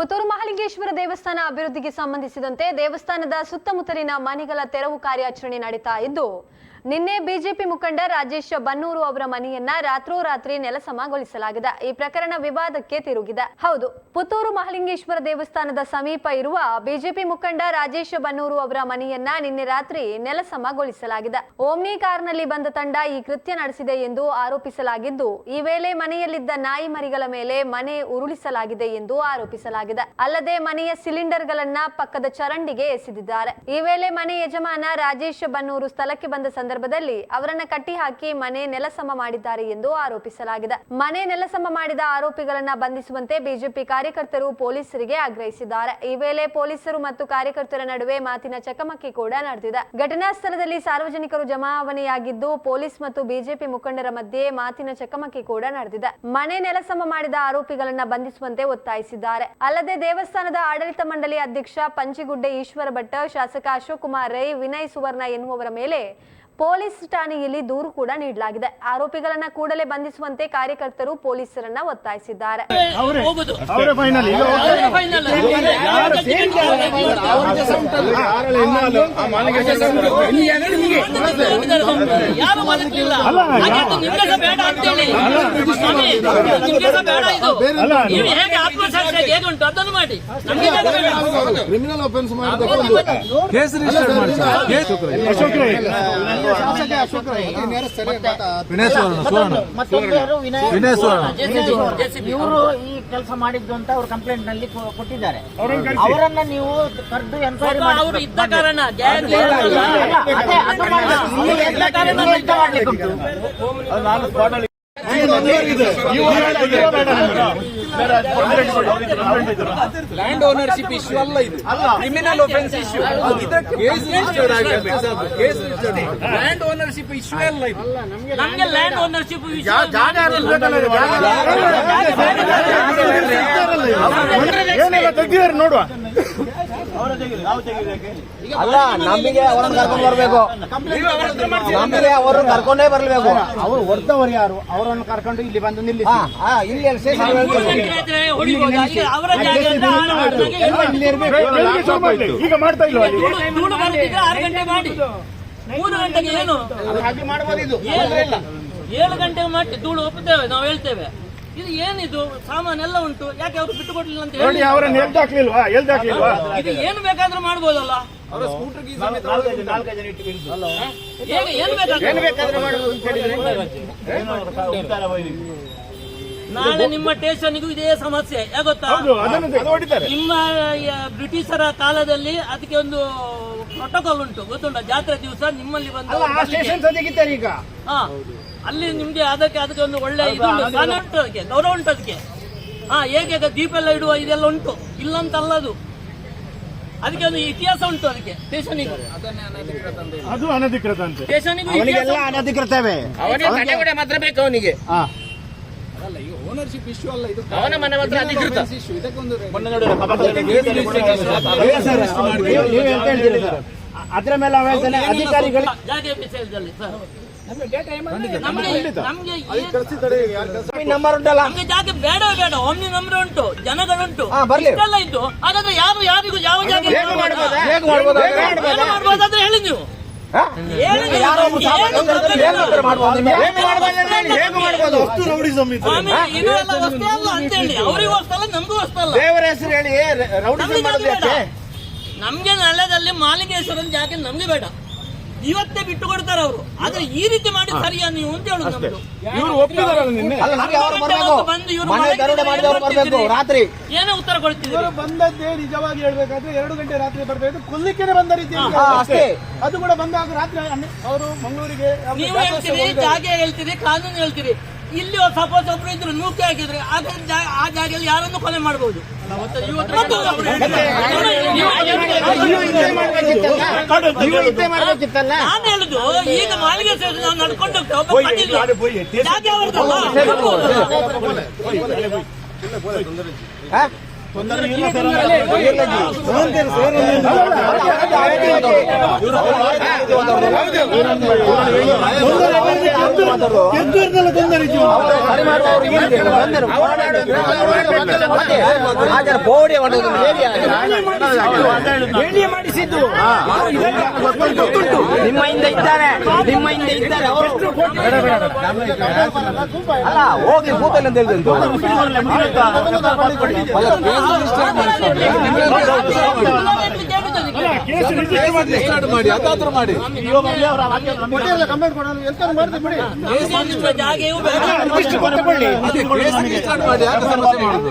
ಪುತ್ತೂರು ಮಹಾಲಿಂಗೇಶ್ವರ ದೇವಸ್ಥಾನ ಅಭಿವೃದ್ಧಿಗೆ ಸಂಬಂಧಿಸಿದಂತೆ ದೇವಸ್ಥಾನದ ಸುತ್ತಮುತ್ತಲಿನ ಮನೆಗಳ ತೆರವು ಕಾರ್ಯಾಚರಣೆ ನಡೀತಾ ಇದ್ದು ನಿನ್ನೆ ಬಿಜೆಪಿ ಮುಖಂಡ ರಾಜೇಶ್ ಬನ್ನೂರು ಅವರ ಮನೆಯನ್ನ ರಾತ್ರೋರಾತ್ರಿ ನೆಲಸಮಗೊಳಿಸಲಾಗಿದೆ. ಈ ಪ್ರಕರಣ ವಿವಾದಕ್ಕೆ ತಿರುಗಿದೆ. ಹೌದು, ಪುತ್ತೂರು ಮಹಾಲಿಂಗೇಶ್ವರ ದೇವಸ್ಥಾನದ ಸಮೀಪ ಇರುವ ಬಿಜೆಪಿ ಮುಖಂಡ ರಾಜೇಶ್ ಬನ್ನೂರು ಅವರ ಮನೆಯನ್ನ ನಿನ್ನೆ ರಾತ್ರಿ ನೆಲಸಮಗೊಳಿಸಲಾಗಿದೆ. ಓಮ್ನಿ ಕಾರ್ನಲ್ಲಿ ಬಂದ ತಂಡ ಈ ಕೃತ್ಯ ನಡೆಸಿದೆ ಎಂದು ಆರೋಪಿಸಲಾಗಿದ್ದು, ಈ ವೇಳೆ ಮನೆಯಲ್ಲಿದ್ದ ನಾಯಿ ಮರಿಗಳ ಮೇಲೆ ಮನೆ ಉರುಳಿಸಲಾಗಿದೆ ಎಂದು ಆರೋಪಿಸಲಾಗಿದೆ. ಅಲ್ಲದೆ ಮನೆಯ ಸಿಲಿಂಡರ್ಗಳನ್ನ ಪಕ್ಕದ ಚರಂಡಿಗೆ ಎಸೆದಿದ್ದಾರೆ. ಈ ವೇಳೆ ಮನೆ ಯಜಮಾನ ರಾಜೇಶ್ ಬನ್ನೂರು ಸ್ಥಳಕ್ಕೆ ಬಂದ ಸಂದರ್ಭದಲ್ಲಿ ಅವರನ್ನ ಕಟ್ಟಿಹಾಕಿ ಮನೆ ನೆಲಸಮ ಮಾಡಿದ್ದಾರೆ ಎಂದು ಆರೋಪಿಸಲಾಗಿದೆ. ಮನೆ ನೆಲಸಮ ಮಾಡಿದ ಆರೋಪಿಗಳನ್ನ ಬಂಧಿಸುವಂತೆ ಬಿಜೆಪಿ ಕಾರ್ಯಕರ್ತರು ಪೊಲೀಸರಿಗೆ ಆಗ್ರಹಿಸಿದ್ದಾರೆ. ಈ ವೇಳೆ ಪೊಲೀಸರು ಮತ್ತು ಕಾರ್ಯಕರ್ತರ ನಡುವೆ ಮಾತಿನ ಚಕಮಕಿ ಕೂಡ ನಡೆದಿದೆ. ಘಟನಾ ಸ್ಥಳದಲ್ಲಿ ಸಾರ್ವಜನಿಕರು ಜಮಾವಣೆಯಾಗಿದ್ದು, ಪೊಲೀಸ್ ಮತ್ತು ಬಿಜೆಪಿ ಮುಖಂಡರ ಮಧ್ಯೆ ಮಾತಿನ ಚಕಮಕಿ ಕೂಡ ನಡೆದಿದೆ. ಮನೆ ನೆಲಸಮ ಮಾಡಿದ ಆರೋಪಿಗಳನ್ನ ಬಂಧಿಸುವಂತೆ ಒತ್ತಾಯಿಸಿದ್ದಾರೆ. ಅಲ್ಲದೆ ದೇವಸ್ಥಾನದ ಆಡಳಿತ ಮಂಡಳಿ ಅಧ್ಯಕ್ಷ ಪಂಚಿಗುಡ್ಡೆ ಈಶ್ವರ ಭಟ್ ಶಾಸಕ ಅಶೋಕ್ ಕುಮಾರ್ ರೈ, ವಿನಯ್ ಸುವರ್ಣ ಎನ್ನುವವರ ಮೇಲೆ ಪೊಲೀಸ್ ಠಾಣೆಯಲ್ಲಿ ದೂರು ಕೂಡ ನೀಡಲಾಗಿದೆ ಆರೋಪಿಗಳನ್ನ ಕೂಡಲೇ ಬಂಧಿಸುವಂತೆ ಕಾರ್ಯಕರ್ತರು ಪೊಲೀಸರನ್ನ ಒತ್ತಾಯಿಸಿದ್ದಾರೆ. ಕ್ರಿಮಿನಲ್ ಅಫೆನ್ಸ್ ಮಾಡಿದ್ದಕ್ಕೆ ಕೇಸ್ ರಿಜಿಸ್ಟರ್ ಮಾಡಿ ಸರ್ ಅಶೋಕ್ ರೈ ಇವರು ಈ ಕೆಲಸ ಮಾಡಿದ್ದು ಅಂತ ಅವ್ರ ಕಂಪ್ಲೇಂಟ್ನಲ್ಲಿ ಕೊ- ಕೊಟ್ಟಿದ್ದಾರೆ ಅವರನ್ನ ನೀವು ಕರೆದು ಎನ್ಕ್ವೈರಿ ಮಾಡಿ ಅವರು ಇದ್ದ ಕಾರಣ ನಾನು. ಲ್ಯಾಂಡ್ ಓನರ್ಶಿಪ್ ಇಶ್ಯೂ ಅಲ್ಲ ಇದು. Criminal offence issue case registered ಆಗಬೇಕು case registered land ownership issue ಅಲ್ಲ ಇದು. ನಮ್ಗೆ ಲ್ಯಾಂಡ್ ಓನರ್ಶಿಪ್ ಏನೆಲ್ಲ ತೆಗ್ದಿದ್ದಾರೆ ನೋಡುವ. ಅಲ್ಲ ನಮಗೆ ಅವರನ್ನು ಕರ್ಕೊಂಡು ಬರಬೇಕು. ನಮಗೆ ಅವರು ಕರ್ಕೊಂಡೇ ಬರ್ಬೇಕು. ಅವರು ಹೊಡೆದವರು ಯಾರು? ಅವರನ್ನು ಕರ್ಕೊಂಡು ಇಲ್ಲಿ ಬಂದು ನಿಲ್ಲಿ ಇಲ್ಲಿ ಆರು. ಈಗ ಮಾಡ್ತಾ ಗಂಟೆ ಮಾಡಿ. ಮೂರು ಗಂಟೆಗೆ ಏನು? ಹಾಗೆ ಮಾಡ್ಬೋದು ಇದು. ಏಳು ಏಳು ಗಂಟೆಗೆ ಮಾಡಿ ಧೂಳು ಒಪ್ಪುತ್ತೇವೆ ನಾವು ಹೇಳ್ತೇವೆ. ಇದು ಏನಿದು? ಸಾಮಾನೆಲ್ಲ ಉಂಟು. ಯಾಕೆ ಅವರು ಬಿಟ್ಟು ಕೊಡ್ಲಿಲ್ಲ ಅಂತ ನೋಡಿ ಹೇಳಿ. ಅವರನ್ನು ಎಲ್ದು ಹಾಕ್ಲಿಲ್ವಾ? ಇದು ಏನು ಬೇಕಾದ್ರೂ ಮಾಡ್ಬೋದಲ್ಲ. ಹೇಗೆ ಏನು ಬೇಕಾದ್ರೂ ನಾಳೆ ನಿಮ್ಮ ಸ್ಟೇಷನ್ಗೂ ಇದೇ ಸಮಸ್ಯೆ. ಯಾಕೆ ಗೊತ್ತಾ? ಹೌದು ಅದನ್ನು ಅದು ಹೊಡಿತಾರೆ ನಿಮ್ಮ ಬ್ರಿಟಿಷರ ಕಾಲದಲ್ಲಿ ಅದಕ್ಕೆ ಒಂದು ಪ್ರೋಟೋಕಾಲ್ ಉಂಟು. ಗೊತ್ತುಂಟ? ಜಾತ್ರೆ ದಿವಸ ನಿಮ್ಮಲ್ಲಿ ಬಂದು ಆ ಸ್ಟೇಷನ್ ಸದ್ಯಕ್ಕಿದ್ದಾರೆ ಈಗ. ಹಾ ಅಲ್ಲಿ ನಿಮ್ಗೆ ಅದಕ್ಕೆ ಅದಕ್ಕೆ ಒಂದು ಒಳ್ಳೆ ಇದು ಉಂಟು. ಸ್ಥಾನ ಉಂಟು ಅದಕ್ಕೆ ಗೌರವ ಉಂಟು ಅದಕ್ಕೆ. ಹಾ ಹೇಗೆ ದೀಪ ಎಲ್ಲ ಇಡುವ ಇದೆಲ್ಲ ಉಂಟು. ಇಲ್ಲ ಅಂತ ಅಲ್ಲ ಅದು. ಅದಕ್ಕೆ ಒಂದು ಇತಿಹಾಸ ಉಂಟು ಅದಕ್ಕೆ ಸ್ಟೇಷನಿಗೂ. ಅದು ಅನಧಿಕೃತ ಅಂತ. ಸ್ಟೇಷನಿಗೂ ಅವನಿಗೆಲ್ಲ ಅನಧಿಕೃತವೇ. ಮಾತ್ರ ಬೇಕು ಅವನಿಗೆ. ಹಾ ಓನರ್ಶಿಪ್ ಇಶ್ಯೂ ಅಲ್ಲ ಇದು ಅವನ ಮನೆ ಮಾತ್ರ ಅಧಿಕೃತ ಇಶ್ಯೂ ಇದಕ್ಕೊಂದು ಅದ್ರ ಮೇಲೆ ಅಧಿಕಾರಿಗಳು ಜಾಗ ವಿಷಯದಲ್ಲಿ ಸರ್ ನಮ್ಗೆ ನಮ್ಗೆ ಏನ್- ನಂಬರ್ ಉಂಟಲ್ಲ ನಮ್ಗೆ ಜಾಗ ಬೇಡ ಬೇಡ ಒಮ್ಮೆ ನಂಬರ್ ಉಂಟು ಜನಗಳುಂಟು. ಇಷ್ಟೆಲ್ಲ ಇದ್ದು ಹಾಗಾದ್ರೆ ಯಾರು ಯಾರಿಗೂ ಯಾವ ಜಾಗ ಮಾಡ್ಬೋದಾದ್ರೆ ಹೇಳಿ ನೀವು ದೇವರ ಹೆಸರು ಹೇಳಿ ರೌಡಿ ನಮ್ಗೆ ಮಾಡೋದು ನಲ್ಲದಲ್ಲಿ ಮಾಲಿಂಗೇಶ್ವರನ್ ಜಾಗ ನಮ್ಗೆ ಬೇಡ. ಇವತ್ತೇ ಬಿಟ್ಟು ಕೊಡ್ತಾರೆ ಅವರು. ಆದ್ರೆ ಈ ರೀತಿ ಮಾಡಿ ಸರಿಯಾ ನೀವು ಅಂತ ಹೇಳುದು ನಮ್ದು. ಇವರು ಒಪ್ಪಿದಾರಲ್ಲ ನಿನ್ನೆ? ಅಲ್ಲ ನಮಗೆ ಅವರು ಹತ್ತು ಗಂಟೆ ಬರ್ಬೇಕು. ಹೊತ್ತು ಬಂದು ಇವ್ರು ಮನೆ ದರೋಡೆ ಮಾಡಿದವರು ಬರ್ಬೇಕು. ರಾತ್ರಿ. ಏನೋ ಉತ್ತರ ಕೊಡ್ತಿದ್ದೀರಿ? ಬಂದದ್ದೇ ನಿಜವಾಗಿ ಹೇಳ್ಬೇಕಾದ್ರೆ ಎರಡು ಗಂಟೆ ರಾತ್ರಿ ಬರ್ತಾ ಇದ್ದು ಕೊಲ್ಲಿಕ್ಕೆ ಬಂದ ರೀತಿ ಅಷ್ಟೇ. ಅದು ಕೂಡ ಬಂದಾಗ ರಾತ್ರಿ ಅವರು ಮಂಗಳೂರಿಗೆ ನೀವು ಹೇಳ್ತೀರಿ ಜಾಗ ಹೇಳ್ತೀರಿ ಕಾನೂನು ಹೇಳ್ತೀರಿ. ಇಲ್ಲಿ ಸಪೋಸ್ ಒಬ್ರು ಇದ್ರು ನೂಕೆ ಹಾಕಿದ್ರೆ ಜಾ- ಆ ಜಾಗದಲ್ಲಿ ಯಾರನ್ನು ಕೊಲೆ ಮಾಡಬಹುದು ನಾನು ಹೇಳುದು ಈಗ ಮಾಲಿಗೆ ಸೇರಿ ನಾವು ನಡ್ಕೊಂಡು ಹೋಗ್ತೇವೆ ಜಾಗ ಮಾಡಿಸಿದ್ದು ನಿಮ್ಮ ಹಿಂದೆ ಇದ್ದಾರೆ ನಿಮ್ಮ ಹಿಂದೆ ಇದ್ದಾರೆ ಅವರು ಅಲ್ಲ ಹೋಗಿ ಕೂತಲ್ಲಿ ಅಂತ ಹೇಳಿದ್ರು ಸ್ಟಾರ್ಟ್ ಮಾಡಿ ಅದಾದ್ರೂ ಮಾಡಿ ರಿಜಿಸ್ಟರ್ ಮಾಡಿ ಯಾಕೆ ಸಮಸ್ಯೆ ಮಾಡುದು